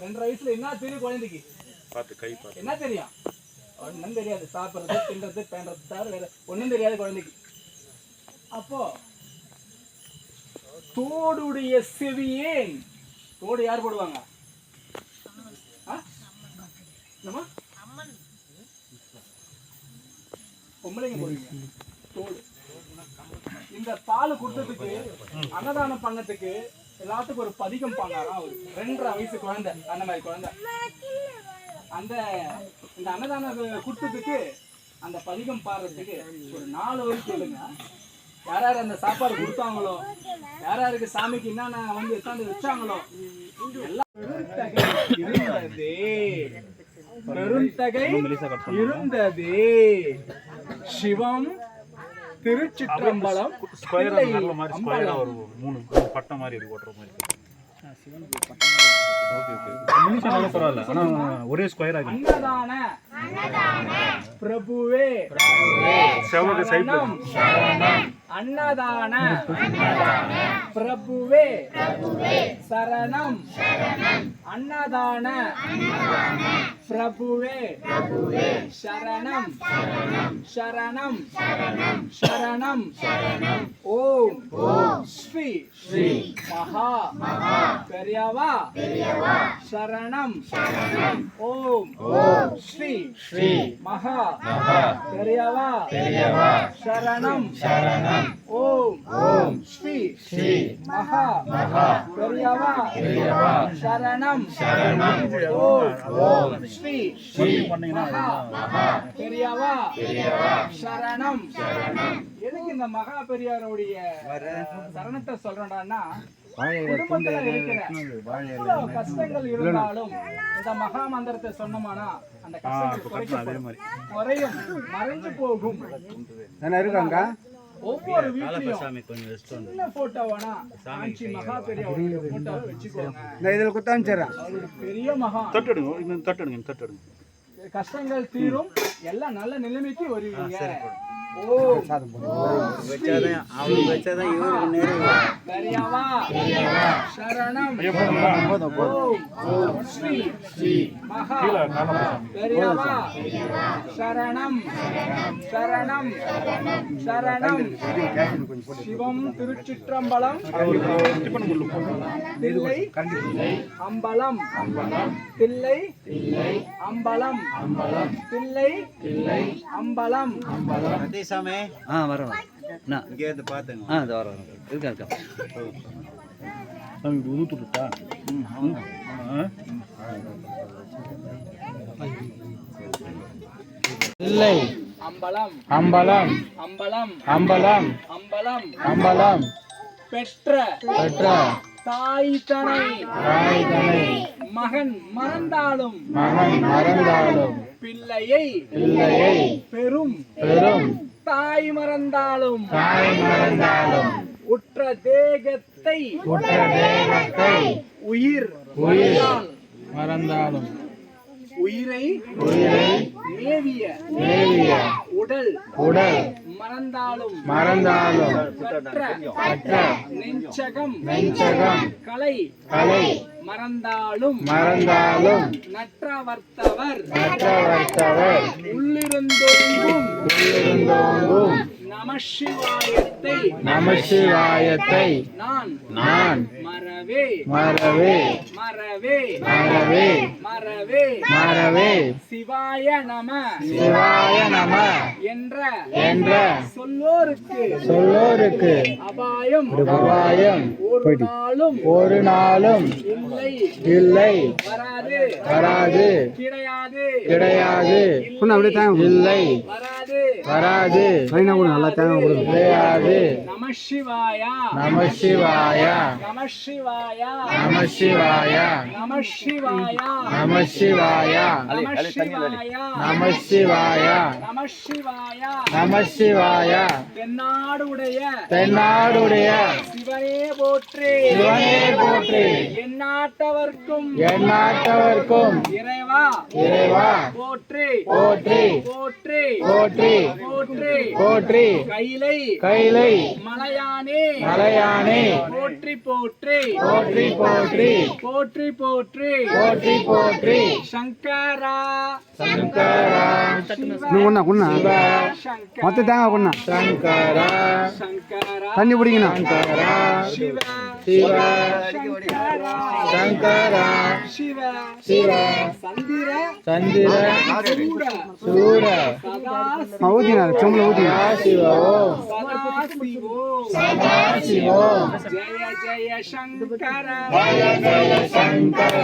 ரெண்டரை வயசுல என்ன தெரியும் குழந்தைக்கு? பார்த்து கை பார்த்து. என்ன தெரியும்? ஒன்றும் தெரியாது. சாப்பிட்றது தின்றது பேண்டுறது தவிர வேற ஒன்றும் தெரியாது குழந்தைக்கு. அப்போ தோடுடைய செவியேன் தோடு யார் போடுவாங்க? ஆ? என்னம்மா? பொம்பளைங்க போடுவீங்க. தோடு. இந்த பால் கொடுத்ததுக்கு அன்னதானம் பண்ணதுக்கு எல்லாத்துக்கும் ஒரு பதிகம் பாங்காராம் ஒரு ரெண்டரை வயசு குழந்தை அந்த மாதிரி குழந்தை. அந்த இந்த அன்னதானம் கொடுத்ததுக்கு அந்த பதிகம் பாடுறதுக்கு ஒரு நாலு வரைக்கும் கேளுங்க யார் யார் அந்த சாப்பாடு கொடுத்தாங்களோ யார் யாருக்கு சாமிக்கு என்னென்ன வந்து உட்காந்து வச்சாங்களோ எல்லாம் பெருந்தகை இருந்ததே. பெருந்தகை இருந்ததே. சிவம் திருச்சிற்றம்பலம் ஸ்கொயர் தில்லை நல்ல மாதிரி ஸ்கொயரா அம்பலம். ஒரு மூணு பட்டை மாதிரி இருக்கு ஓட்டுற மாதிரி ஓகே ஓகே. பரவாயில்ல. ஆனா ஒரே ஸ்கொயர் ஆகி அன்னதான பிரபுவே. சைட்ல சரணம். அன்னதான பிரபுவே. சரணம். அன்னதான பிரபுவே. சரணம். சரணம். சரணம். ஓம். ஸ்ரீ. ஸ்ரீ. மகா. பெரியவா. சரணம். ஓம். ஸ்ரீ. ஸ்ரீ மகா பெரியவா சரணம். ஓம். ஓம். ஸ்ரீ ஸ்ரீ மகா பெரியவா சரணம். ஓம். ஓம். ஸ்ரீ ஸ்ரீ மகா பெரியவா சரணம். எதுக்கு இந்த மகா பெரியாருடைய சரணத்தை சொல்றேன்டான்னா குடும்பத்துல இருக்கிற கஷ்டங்கள் இருந்தாலும் இந்த மகா மந்திரத்தை சொன்னோமானா அந்த கஷ்டங்கள் குறையும். மறைஞ்சு போகும். என்ன இருக்காங்க ஒவ்வொரு வீட்லயும் சின்ன போட்டோவானா காஞ்சி மகா பெரியாருடைய போட்டோவை வச்சுக்கோங்க. இந்த இதில் குத்தாமிச்சிடுறேன் பெரிய மகா. தட்டடுங்க இன்னும் தட்டடுங்க தட்டடுங்க. கஷ்டங்கள் தீரும். எல்லாம் நல்ல நிலைமைக்கு வருவீங்க. சரணம் சரணம் சரணம் சிவம் திருச்சிற்றம்பலம் தில்லை அம்பலம் தில்லை அம்பலம் தில்லை அம்பலம் சதீசாமே ஆ வரேன் என்ன இங்கே இருந்து பார்த்துங்க ஆ இது வரேன் இருக்கா இருக்கா? சாமி ஊத்துட்டா இல்லை. அம்பலம். அம்பலம். அம்பலம். அம்பலம். அம்பலம். அம்பலம். பெற்ற. பெற்ற. தாய் தனை. தாய்தனை மகன் மறந்தாலும். மகன் மறந்தாலும். பிள்ளையை. பிள்ளையை. பெரும் தாய் மறந்தாலும் உற்ற தேகத்தை உற்ற தேகத்தை உயிர் உயிர் மறந்தால் மறந்தாலும் உயிரை உயிரை மேவிய மேவிய உடல் உடல் மறந்தாலும் மறந்தாலும் நெஞ்சகம் நெஞ்சகம் கலை கலை மறந்தாலும் மறந்தாலும் நற்றவர்த்தவர் மற்றவர்த்தவர் உள்ளிருந்தோங்கும் உள்ளிருந்தோங்கும் நமசிவாயத்தை நமசிவாயத்தை நான் நான் மறவே. மறவே. மறவே. மறவே. மறவே. மறவே. சிவாய நம. சிவாய நம. என்ற. என்ற. சொல்லோருக்கு. சொல்லோருக்கு. அபாயம். அபாயம். ஒரு நாளும். ஒரு நாளும். இல்லை. இல்லை. வராது. வராது. கிடையாது. கிடையாது. இல்லை. வராது. வராது. நல்லா தேவை கொடுங்க. கிடையாது. நம சிவாய. நம சிவாய. நம சிவாய. நம சிவாய. நம சிவாய. நம சிவாய. தென்னாடுடைய. தென்னாடுடைய. சிவனே போற்றி. சிவனே போற்றி. எண்ணாட்டவர்க்கும் எண்ணாட்டவர்க்கும் இறைவா. இறைவா. போற்றி. போற்றி. போற்றி. போற்றி. போற்றி. போற்றி. கைலை. கைலை. மலையானே. மலையானே. போற்றி போற்றி. போற்றி போற்றி. போற்றி போற்றி போற்றி. போற்றி போற்றி. சங்கரா. சங்கரா. నువ్వు ఉన్నా ఉన్నా మొత్తం తేంగా ఉన్నా சங்கரா. சங்கரா. தண்ணி பிடிக்கணும். சங்கரா. சிவ. சிவ. சங்கரா. சிவ. சிவ. சந்திர. சந்திர. சூர. మా ఊదినారు చెములు ఊదినారు శివో సదా శివో జయ జయ శంకర జయ జయ Santa.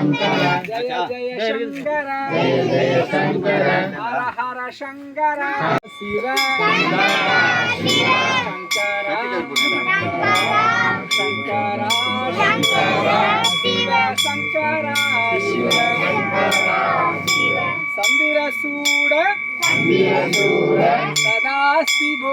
శంకర జయ జయ శంకర జయ జయ శంకర హర హర శంకర శివ శంకర శంకర శివ శంకర శివ సంధిర సూడ సంధిర సూడ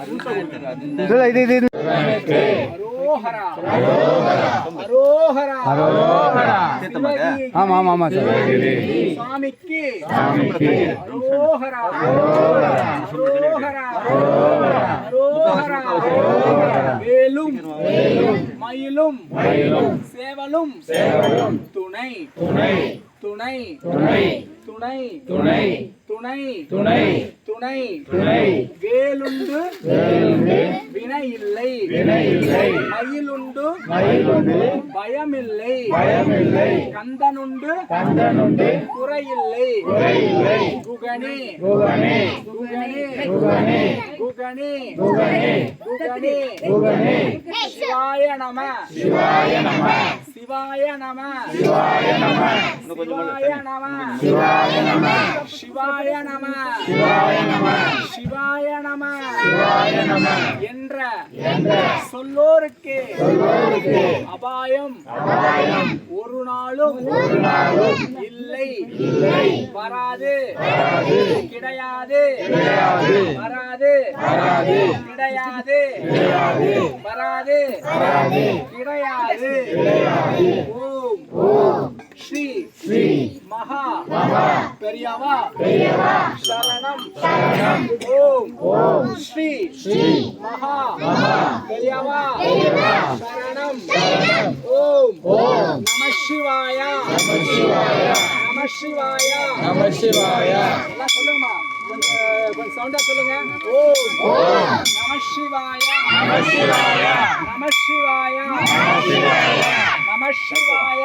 இல்ல இது இது ஆமா ஆமா ஆமா சார் சுவாமிக்கு மேலும் மயிலும் சேவலும் துணை துணை துணை துணை துணை துணை துணை துணை. வேலுண்டு வினை இல்லை மயிலுண்டு பயமில்லை. கந்தனுண்டு குறையில்லை. குகனே. குகனே. குகனே. குகனே. குகனே. குகனே. சிவாய நம. சிவாய நம. சிவாய நம. சிவாய நம. சிவாய நம. சிவாய நம. சிவாய நம. சிவாய நம. சிவாய நம. சிவாய நம. என்ற சொல்லோருக்கு அபாயம். அபாயம். ஒரு நாளும் ஒரு நாளும் இல்லை. இல்லை. வராது. கிடையாது. கிடையாது. வராது. கிடையாது. கிடையாது. வராது. கிடையாது. ஓம் ஓம் ஸ்ரீ ஸ்ரீ மகா மகா பெரியவா பெரியவா சரணம் சரணம் ஓம் ஓம் ஸ்ரீ ஸ்ரீ மகா மகா பெரியவா பெரியவா சரணம் சரணம் ஓம் ஓம் நம சிவாய நம சிவாய நம சிவாய நம சிவாய எல்லாம் சொல்லுங்கம்மா கொஞ்சம் சவுண்டா சொல்லுங்க ஓம் ஓம் நம சிவாய நம சிவாய நம சிவாய நம சிவாய நம சிவாய